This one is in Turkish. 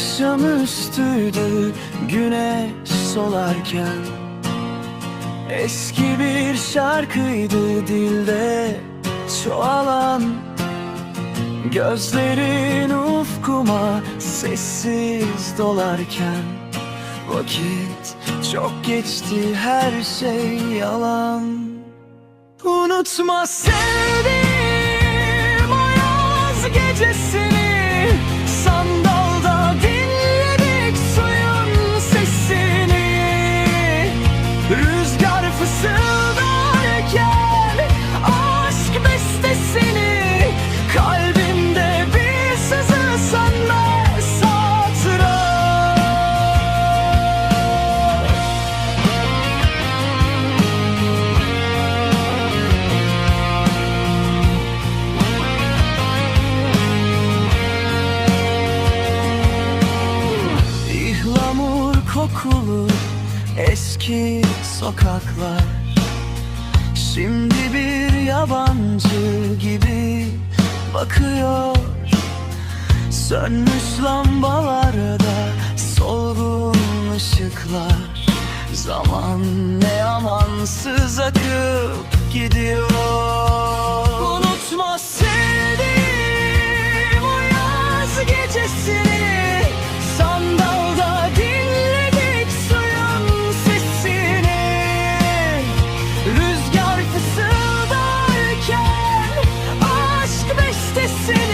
Akşamüstüydü güneş solarken. Eski bir şarkıydı dilde çoğalan. Gözlerin ufkuma sessiz dolarken. Vakit çok geçti her şey yalan. Unutma sevdiğim eski sokaklar Şimdi bir yabancı gibi bakıyor. Sönmüş lambalarda solgun ışıklar. Zaman ne amansız akıp gidiyor listen